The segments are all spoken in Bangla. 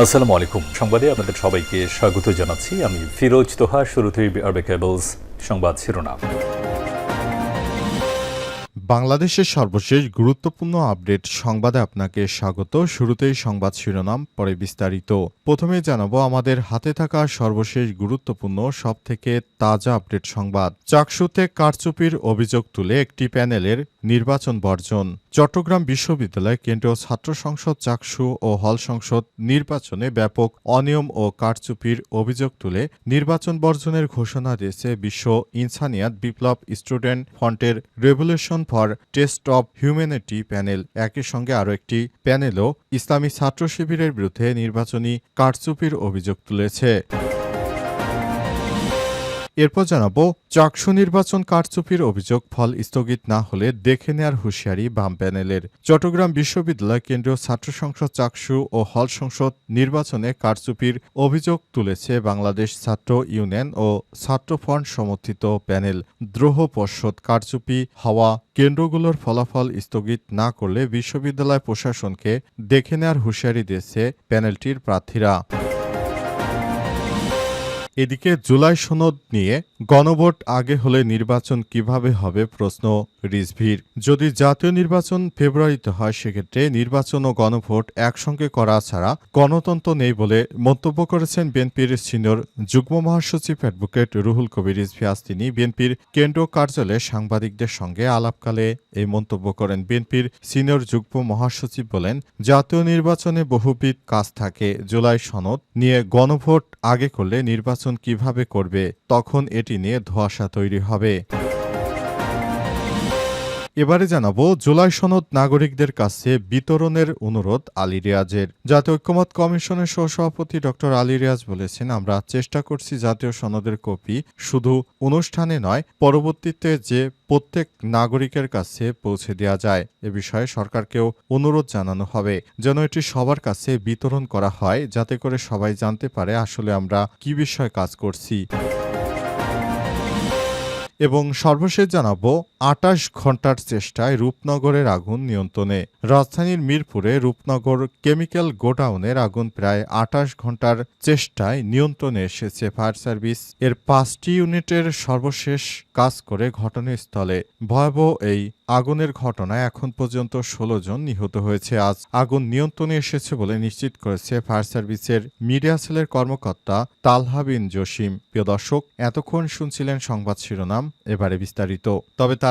আসসালামু আলাইকুম। সংবাদে আপনাদের সবাইকে স্বাগত জানাচ্ছি। আমি ফিরোজ তোহা, শুরুতেই আরবে কেবলস সংবাদ শিরোনাম। বাংলাদেশের সর্বশেষ গুরুত্বপূর্ণ আপডেট সংবাদে আপনাকে স্বাগত। শুরুতেই সংবাদ শিরোনাম, পরে বিস্তারিত। প্রথমে জানাব, আমাদের হাতে থাকা সর্বশেষ গুরুত্বপূর্ণ, সবথেকে তাজা আপডেট সংবাদ। চাকসুতে কারচুপির অভিযোগ তুলে একটি প্যানেলের নির্বাচন বর্জন। চট্টগ্রাম বিশ্ববিদ্যালয় কেন্দ্রীয় ছাত্র সংসদ চাকসু ও হল সংসদ নির্বাচনে ব্যাপক অনিয়ম ও কারচুপির অভিযোগ তুলে নির্বাচন বর্জনের ঘোষণা দিয়েছে বিশ্ব ইনসানিয়াত বিপ্লব স্টুডেন্ট ফ্রন্টের revolution for test of humanity panel. একই সঙ্গে আরও একটি প্যানেলও ইসলামী ছাত্র শিবিরের বিরুদ্ধে নির্বাচনী কারচুপির অভিযোগ তুলেছে। এরপর জানাব, চাকসু নির্বাচন কারচুপির অভিযোগ ফল স্থগিত না হলে দেখে নেয়ার হুঁশিয়ারি বাম প্যানেলের। চট্টগ্রাম বিশ্ববিদ্যালয় কেন্দ্রীয় ছাত্র সংসদ চাকসু ও হল সংসদ নির্বাচনে কারচুপির অভিযোগ তুলেছে বাংলাদেশ ছাত্র ইউনিয়ন ও ছাত্রফ্রন্ট সমর্থিত প্যানেল। দ্রোহ পর্ষদ কারচুপি হওয়া কেন্দ্রগুলোর ফলাফল স্থগিত না করলে বিশ্ববিদ্যালয় প্রশাসনকে দেখে নেয়ার হুঁশিয়ারি দিয়েছে প্যানেলটির প্রার্থীরা। এদিকে জুলাই সনদ নিয়ে গণভোট আগে হলে নির্বাচন কীভাবে হবে প্রশ্ন রিজভির। যদি জাতীয় নির্বাচন ফেব্রুয়ারিতে হয়, সেক্ষেত্রে নির্বাচন ও গণভোট একসঙ্গে করা ছাড়া গণতন্ত্র নেই বলে মন্তব্য করেছেন বিএনপির সিনিয়র যুগ্ম মহাসচিব অ্যাডভোকেট রুহুল কবির রিজভি। আজ তিনি বিএনপির কেন্দ্রীয় কার্যালয়ে সাংবাদিকদের সঙ্গে আলাপকালে এই মন্তব্য করেন। বিএনপির সিনিয়র যুগ্ম মহাসচিব বলেন, জাতীয় নির্বাচনে বহুবিধ কাজ থাকে। জুলাই সনদ নিয়ে গণভোট আগে করলে নির্বাচন কীভাবে করবে তখন এটি নিয়ে ধোঁয়াশা তৈরি হবে। এবারে জানাব, জুলাই সনদ নাগরিকদের কাছে বিতরণের অনুরোধ আলী রিয়াজের। জাতীয় ঐক্যমত কমিশনের সহসভাপতি ড. আলী রিয়াজ বলেছেন, আমরা চেষ্টা করছি জাতীয় সনদের কপি শুধু অনুষ্ঠানে নয়, পরবর্তীতে যে প্রত্যেক নাগরিকের কাছে পৌঁছে দেওয়া যায়। এ বিষয়ে সরকারকেও অনুরোধ জানানো হবে। যেন এটি সবার কাছে বিতরণ করা হয়, যাতে করে সবাই জানতে পারে আসলে আমরা কি বিষয়ে কাজ করছি। এবং সর্বশেষ জানাব আটাশ ঘণ্টার চেষ্টায় রূপনগরের আগুন নিয়ন্ত্রণে। রাজধানীর মিরপুরে রূপনগর কেমিক্যাল গোডাউনের আগুন প্রায় আটাশ ঘণ্টার চেষ্টায় নিয়ন্ত্রণে এসেছে ফায়ার সার্ভিস। এর পাঁচটি ইউনিটের সর্বশেষ কাজ করে ঘটনাস্থলে। ভয়াবহ এই আগুনের ঘটনায় এখন পর্যন্ত ষোলো জন নিহত হয়েছে। আজ আগুন নিয়ন্ত্রণে এসেছে বলে নিশ্চিত করেছে ফায়ার সার্ভিসের মিডিয়া সেলের কর্মকর্তা তালহা বিন জসিম। প্রিয় দর্শক, এতক্ষণ শুনছিলেন সংবাদ শিরোনাম, এবারে বিস্তারিত। তবে তার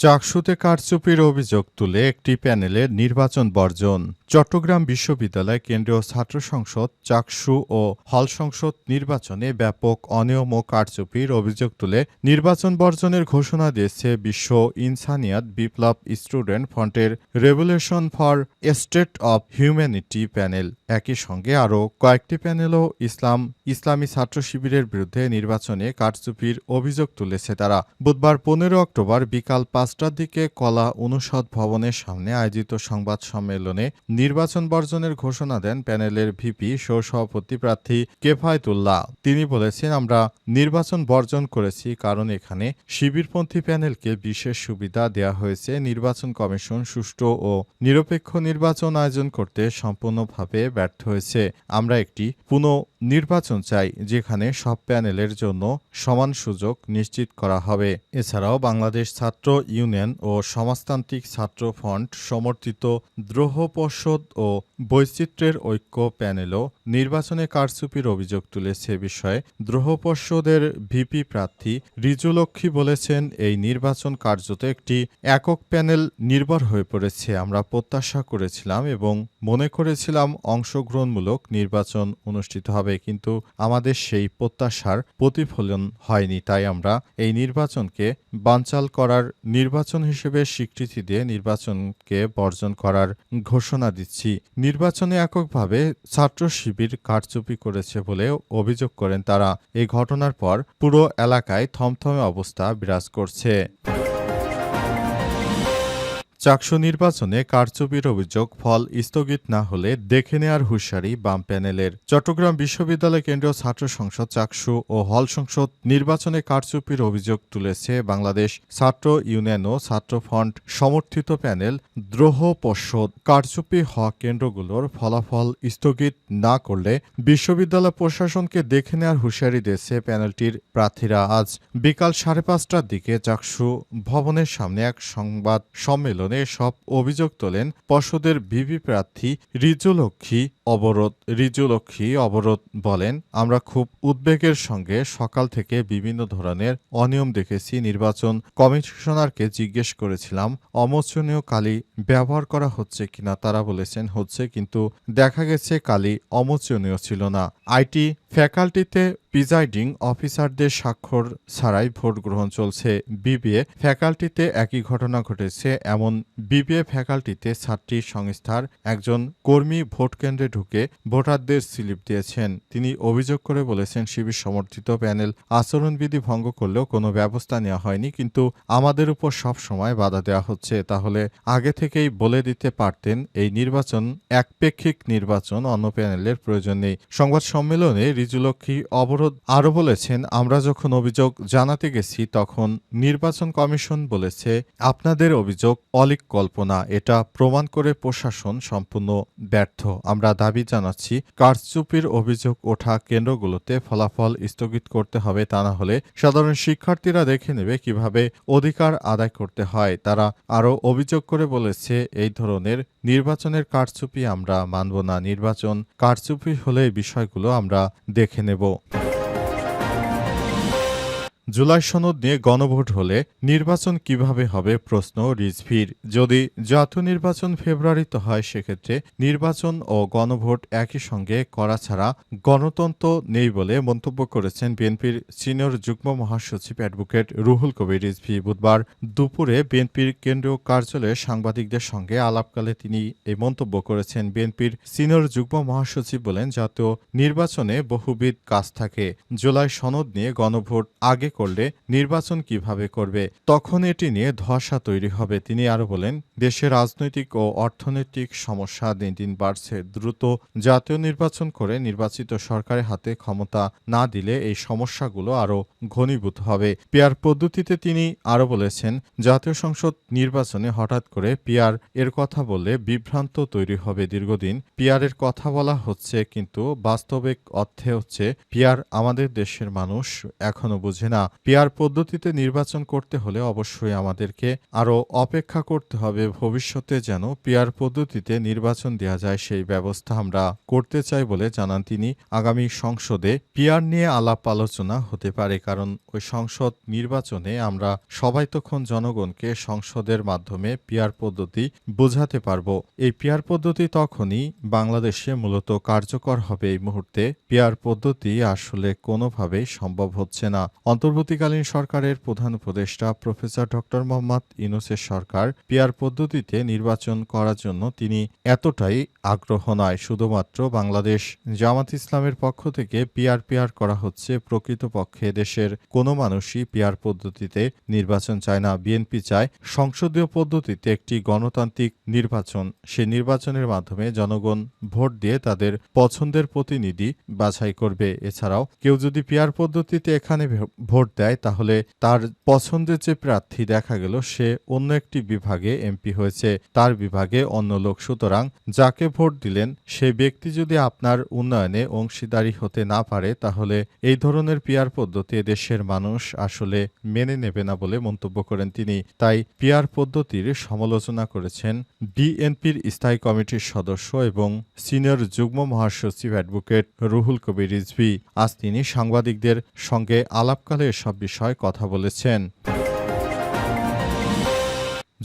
চাকসুতে কারচুপির অভিযোগ তুলে একটি প্যানেলের নির্বাচন বর্জন। চট্টগ্রাম বিশ্ববিদ্যালয় কেন্দ্রীয় ছাত্র সংসদ, চাকসু ও হল সংসদ নির্বাচনে ব্যাপক অনিয়ম ও কারচুপির অভিযোগ তুলে নির্বাচন বর্জনের ঘোষণা দিয়েছে বিশ্ব ইনসানিয়াত বিপ্লব স্টুডেন্ট ফ্রন্টের revolution for state of humanity panel. একই সঙ্গে আরও কয়েকটি প্যানেলও ইসলাম ইসলামী ছাত্র শিবিরের বিরুদ্ধে নির্বাচনে কারচুপির অভিযোগ তুলেছে তারা। বুধবার পনেরো অক্টোবর বিকাল পাঁচটার দিকে কলা অনুষদ ভবনের সামনে আয়োজিত সংবাদ সম্মেলনে নির্বাচন বর্জনের ঘোষণা দেন প্যানেলের ভিপি সহসভাপতি প্রার্থী কেফায়তুল্লাহ। তিনি বলেছেন, আমরা নির্বাচন বর্জন করেছি কারণ এখানে শিবিরপন্থী প্যানেলকে বিশেষ সুবিধা দেয়া হয়েছে। নির্বাচন কমিশন সুষ্ঠু ও নিরপেক্ষ নির্বাচন আয়োজন করতে সম্পূর্ণভাবে ব্যর্থ হয়েছে। আমরা একটি পুনঃ নির্বাচন চাই, যেখানে সব প্যানেলের জন্য সমান সুযোগ নিশ্চিত করা হবে। এছাড়াও বাংলাদেশ ছাত্র ইউনিয়ন ও সমাজতান্ত্রিক ছাত্র ফ্রন্ট সমর্থিত দ্রোহ পর্ষদ ও বৈচিত্র্যের ঐক্য প্যানেলও নির্বাচনে কারচুপির অভিযোগ তুলেছে বিষয়ে দ্রোহপর্ষদের ভিপি প্রার্থী রিজুলক্ষ্মী বলেছেন, এই নির্বাচন কার্যত একটি একক প্যানেল নির্ভর হয়ে পড়েছে। আমরা প্রত্যাশা করেছিলাম এবং মনে করেছিলাম অংশগ্রহণমূলক নির্বাচন অনুষ্ঠিত হবে, কিন্তু আমাদের সেই প্রত্যাশার প্রতিফলন হয়নি। তাই আমরা এই নির্বাচনকে বানচাল করার নির্বাচন হিসেবে স্বীকৃতি দিয়ে নির্বাচনকে বর্জন করার ঘোষণা দিচ্ছি। নির্বাচনে এককভাবে ছাত্র শিবির কারচুপি করেছে বলে অভিযোগ করেন তারা। এই ঘটনার পর পুরো এলাকায় থমথমে অবস্থা বিরাজ করছে। চাকসু নির্বাচনে কারচুপির অভিযোগ ফল স্থগিত না হলে দেখে নেয়ার হুঁশিয়ারি বাম প্যানেলের। চট্টগ্রাম বিশ্ববিদ্যালয় কেন্দ্রীয় ছাত্র সংসদ চাকসু ও হল সংসদ নির্বাচনে কারচুপির অভিযোগ তুলেছে বাংলাদেশ ছাত্র ইউনিয়ন ও ছাত্র ফ্রন্ট সমর্থিত প্যানেল দ্রোহ পর্ষদ। কারচুপি হওয়া কেন্দ্রগুলোর ফলাফল স্থগিত না করলে বিশ্ববিদ্যালয় প্রশাসনকে দেখে নেয়ার হুঁশিয়ারি দিয়েছে প্যানেলটির প্রার্থীরা। আজ বিকাল সাড়ে পাঁচটার দিকে চাকসু ভবনের সামনে এক সংবাদ সম্মেলনে সব অভিযোগ তোলেন পর্ষদের ভিভি প্রার্থী রিজুলক্ষ্মী অবরোধ। রিজুলক্ষ্মী অবরোধ বলেন, আমরা খুব উদ্বেগের সঙ্গে সকাল থেকে বিভিন্ন ধরনের অনিয়ম দেখেছি। নির্বাচন কমিশনারকে জিজ্ঞেস করেছিলাম, অমোচনীয় কালি ব্যবহার করা হচ্ছে কিনা? তারা বলেছেন, হচ্ছে, কিন্তু দেখা গেছে কালি অমোচনীয় ছিল না। আইটি ফ্যাকাল্টিতে প্রিজাইডিং অফিসারদের স্বাক্ষর ছাড়াই ভোট গ্রহণ চলছে। বিবিএ ফ্যাকাল্টিতে একই ঘটনা ঘটেছে। এমন বিবিএ ফ্যাকাল্টিতে ছাত্রী সংস্থার একজন কর্মী ভোট কেন্দ্রে ঢুকে ভোটারদের স্লিপ দিয়েছেন। তিনি অভিযোগ করে বলেছেন, শিবির সমর্থিত প্যানেল আচরণবিধি ভঙ্গ করলেও কোনো ব্যবস্থা নেওয়া হয়নি, কিন্তু আমাদের উপর সব সময় বাধা দেওয়া হচ্ছে। তাহলে আগে থেকেই বলে দিতে পারতেন, এই নির্বাচন একপেক্ষিক নির্বাচন, অন্য প্যানেলের প্রয়োজন নেই। সংবাদ সম্মেলনে রিজুলক্ষ্মী অবরোধ আরও বলেছেন, আমরা যখন অভিযোগ জানাতে গেছি, তখন নির্বাচন কমিশন বলেছে, আপনাদের অভিযোগ অলিক কল্পনা এটা প্রমাণ করে প্রশাসন সম্পূর্ণ ব্যর্থ। আমরা দাবি জানাচ্ছি, কারচুপির অভিযোগ ওঠা কেন্দ্রগুলোতে ফলাফল স্থগিত করতে হবে, তা না হলে সাধারণ শিক্ষার্থীরা দেখে নেবে কীভাবে অধিকার আদায় করতে হয়। তারা আরও অভিযোগ করে বলেছে, এই ধরনের নির্বাচনের কারচুপি আমরা মানব না। নির্বাচন কারচুপি হলে বিষয়গুলো আমরা দেখে নেব। জুলাই সনদ নিয়ে গণভোট হলে নির্বাচন কীভাবে হবে প্রশ্ন রিজভির। যদি জাতীয় নির্বাচন ফেব্রুয়ারিতে হয়, সেক্ষেত্রে নির্বাচন ও গণভোট একই সঙ্গে করা ছাড়া গণতন্ত্র নেই বলে মন্তব্য করেছেন বিএনপির সিনিয়র যুগ্ম মহাসচিব অ্যাডভোকেট রুহুল কবির। রিজভি বুধবার দুপুরে বিএনপির কেন্দ্রীয় কার্যালয়ে সাংবাদিকদের সঙ্গে আলাপকালে তিনি এই মন্তব্য করেছেন। বিএনপির সিনিয়র যুগ্ম মহাসচিব বলেন, জাতীয় নির্বাচনে বহুবিধ কাজ থাকে। জুলাই সনদ নিয়ে গণভোট আগে করলে নির্বাচন কীভাবে করবে? তখন এটি নিয়ে ধসা তৈরি হবে, তিনি আরও বলেন। দেশের রাজনৈতিক ও অর্থনৈতিক সমস্যা দিন দিন বাড়ছে। দ্রুত জাতীয় নির্বাচন করে নির্বাচিত সরকারের হাতে ক্ষমতা না দিলে এই সমস্যাগুলো আরও ঘনীভূত হবে। পিয়ার পদ্ধতিতে তিনি আরও বলেছেন, জাতীয় সংসদ নির্বাচনে হঠাৎ করে পিয়ার এর কথা বললে বিভ্রান্ত তৈরি হবে দীর্ঘদিন। পিয়ারের কথা বলা হচ্ছে, কিন্তু বাস্তবিক অর্থে হচ্ছে পিয়ার আমাদের দেশের মানুষ এখনও বুঝে না। পিয়ার পদ্ধতিতে নির্বাচন করতে হলে অবশ্যই আমাদেরকে আরও অপেক্ষা করতে হবে ভবিষ্যতে যেন পিয়ার পদ্ধতিতে নির্বাচন দেওয়া যায়, সেই ব্যবস্থা আমরা করতে চাই বলে জানান তিনি। আগামী সংসদে পিয়ার নিয়ে আলাপ আলোচনা হতে পারে, কারণ ওই সংসদ নির্বাচনে আমরা সবাই তখন জনগণকে সংসদের মাধ্যমে পিয়ার পদ্ধতি বোঝাতে পারব। এই পিয়ার পদ্ধতি তখনই বাংলাদেশে মূলত কার্যকর হবে এই মুহূর্তে। পিয়ার পদ্ধতি আসলে কোনোভাবেই সম্ভব হচ্ছে না। অন্তর্বর্তীকালীন সরকারের প্রধান উপদেষ্টা প্রফেসর ডক্টর মোহাম্মদ ইউনুসের সরকার পিয়ার পদ্ধতিতে নির্বাচন করার জন্য তিনি এতটাই আগ্রহ নয়। শুধুমাত্র বাংলাদেশ জামাত ইসলামের পক্ষ থেকে পিয়ার পিয়ার করা হচ্ছে। প্রকৃতপক্ষে দেশের কোনো মানুষই পিয়ার পদ্ধতিতে নির্বাচন চায় না। বিএনপি চায় সংসদীয় পদ্ধতিতে একটি গণতান্ত্রিক নির্বাচন। সে নির্বাচনের মাধ্যমে জনগণ ভোট দিয়ে তাদের পছন্দের প্রতিনিধি বাছাই করবে। এছাড়াও কেউ যদি পিয়ার পদ্ধতিতে এখানে ভোট ভোট দেয়, তাহলে তার পছন্দের যে প্রার্থী দেখা গেল, সে অন্য একটি বিভাগে এমপি হয়েছে। তার বিভাগে অন্য লোক। সুতরাং যাকে ভোট দিলেন, সে ব্যক্তি যদি আপনার উন্নয়নে অংশীদারি হতে না পারে, তাহলে এই ধরনের পিয়ার পদ্ধতি দেশের মানুষ আসলে মেনে নেবে না বলে মন্তব্য করেন তিনি। তাই পিয়ার পদ্ধতির সমালোচনা করেছেন বিএনপির স্থায়ী কমিটির সদস্য এবং সিনিয়র যুগ্ম মহাসচিব অ্যাডভোকেট রুহুল কবির রিজভি। আজ তিনি সাংবাদিকদের সঙ্গে আলাপকালে এসব বিষয়ে কথা বলেছেন।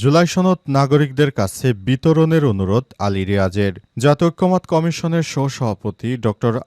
জুলাই সনদ নাগরিকদের কাছে বিতরণের অনুরোধ আলী রিয়াজের। জাতৈক্যমত কমিশনের সহসভাপতি ড.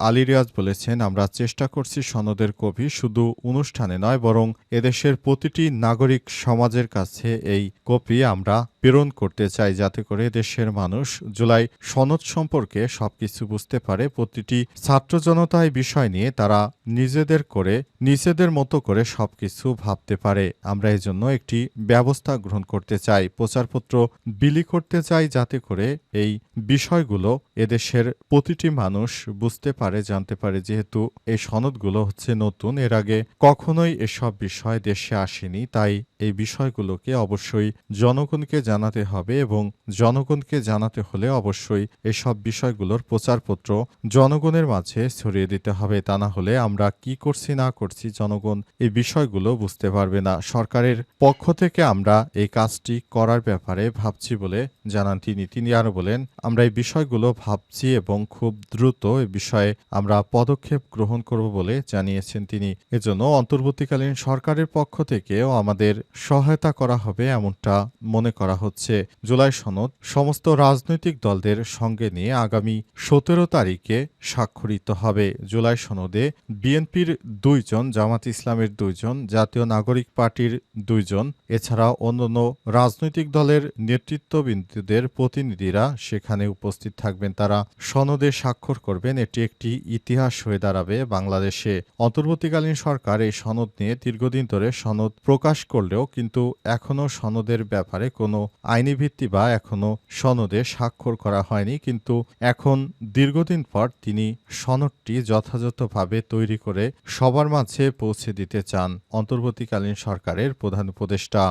আলী রিয়াজ বলেছেন, আমরা চেষ্টা করছি সনদের কবি শুধু অনুষ্ঠানে নয়, বরং এদেশের প্রতিটি নাগরিক সমাজের কাছে এই কপি আমরা প্রেরণ করতে চাই যাতে করে দেশের মানুষ জুলাই সনদ সম্পর্কে সবকিছু বুঝতে পারে। প্রতিটি ছাত্র জনতা এই বিষয় নিয়ে তারা নিজেদের করে, নিজেদের মতো করে সবকিছু ভাবতে পারে। আমরা এই জন্য একটি ব্যবস্থা গ্রহণ করতে চাই, প্রচারপত্র বিলি করতে চাই যাতে করে এই বিষয়গুলো এদেশের প্রতিটি মানুষ বুঝতে পারে, জানতে পারে। যেহেতু এই সনদগুলো হচ্ছে নতুন, এর আগে কখনোই এসব বিষয় দেশে আসেনি, তাই এই বিষয়গুলোকে অবশ্যই জনগণকে জানাতে হবে এবং জনগণকে জানাতে হলে অবশ্যই এসব বিষয়গুলোর প্রচারপত্র জনগণের মাঝে ছড়িয়ে দিতে হবে। তা না হলে আমরা কি করছি, না করছি জনগণ এই বিষয়গুলো বুঝতে পারবে না। সরকারের পক্ষ থেকে আমরা এই কাজটি করার ব্যাপারে ভাবছি বলে জানান তিনি তিনি আরও বলেন। আমরা এই বিষয়গুলো ভাবছি এবং খুব দ্রুত এ বিষয়ে আমরা পদক্ষেপ গ্রহণ করব বলে জানিয়েছেন তিনি। এজন্য অন্তর্বর্তীকালীন সরকারের পক্ষ থেকেও আমাদের সহায়তা করা হবে এমনটা মনে করা হচ্ছে জুলাই সনদ সমস্ত রাজনৈতিক দলদের সঙ্গে নিয়ে আগামী সতেরো তারিখে স্বাক্ষরিত হবে। জুলাই সনদে বিএনপির দুইজন, জামাত ইসলামের দুইজন, জাতীয় নাগরিক পার্টির দুইজন এছাড়া অন্যান্য রাজনৈতিক দলের নেতৃত্ববিন্দুদের প্রতিনিধিরা সেখানে উপস্থিত থাকবেন। তারা সনদে স্বাক্ষর করবেন। এটি একটি ইতিহাস হয়ে দাঁড়াবে বাংলাদেশে। অন্তর্বর্তীকালীন সরকার এই সনদ নিয়ে দীর্ঘদিন ধরে সনদ প্রকাশ করলেও কিন্তু এখনও সনদের ব্যাপারে কোনো আইনি ভিত্তি বা এখনও সনদে স্বাক্ষর করা হয়নি, কিন্তু এখন দীর্ঘদিন পর তিনি সনদটি যথাযথভাবে তৈরি করে সবার মাঝে পৌঁছে দিতে চান অন্তর্বর্তীকালীন সরকারের প্রধান উপদেষ্টা।